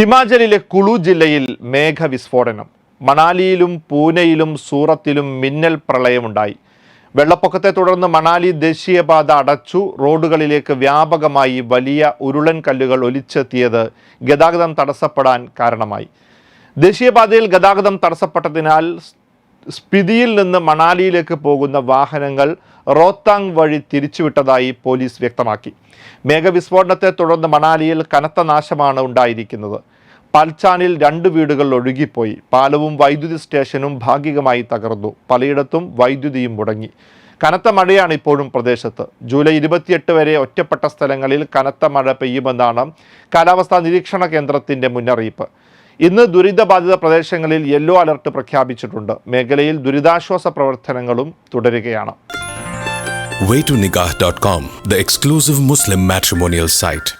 ഹിമാചലിലെ കുളു ജില്ലയിൽ മേഘവിസ്ഫോടനം. മണാലിയിലും പൂനെയിലും സൂറത്തിലും മിന്നൽ പ്രളയമുണ്ടായി. വെള്ളപ്പൊക്കത്തെ തുടർന്ന് മണാലി ദേശീയപാത അടച്ചു. റോഡുകളിലേക്ക് വ്യാപകമായി വലിയ ഉരുളൻ കല്ലുകൾ ഒലിച്ചെത്തിയത് ഗതാഗതം തടസ്സപ്പെടാൻ കാരണമായി. ദേശീയപാതയിൽ ഗതാഗതം തടസ്സപ്പെട്ടതിനാൽ സ്പിതിയിൽ നിന്ന് മണാലിയിലേക്ക് പോകുന്ന വാഹനങ്ങൾ റോത്താങ് വഴി തിരിച്ചുവിട്ടതായി പോലീസ് വ്യക്തമാക്കി. മേഘവിസ്ഫോടനത്തെ തുടർന്ന് മണാലിയിൽ കനത്ത നാശമാണ് ഉണ്ടായിരിക്കുന്നത്. പൽച്ചാനിൽ രണ്ട് വീടുകൾ ഒഴുകിപ്പോയി. പാലവും വൈദ്യുതി സ്റ്റേഷനും ഭാഗികമായി തകർന്നു. പലയിടത്തും വൈദ്യുതിയും മുടങ്ങി. കനത്ത മഴയാണ് ഇപ്പോഴും പ്രദേശത്ത്. ജൂലൈ ഇരുപത്തിയെട്ട് വരെ ഒറ്റപ്പെട്ട സ്ഥലങ്ങളിൽ കനത്ത മഴ പെയ്യുമെന്നാണ് കാലാവസ്ഥാ നിരീക്ഷണ കേന്ദ്രത്തിന്റെ മുന്നറിയിപ്പ്. ഇന്ന് ദുരിതബാധിത പ്രദേശങ്ങളിൽ യെല്ലോ അലർട്ട് പ്രഖ്യാപിച്ചിട്ടുണ്ട്. മേഖലയിൽ ദുരിതാശ്വാസ പ്രവർത്തനങ്ങളും തുടരുകയാണ്. Waytonikah.com, the exclusive Muslim matrimonial site.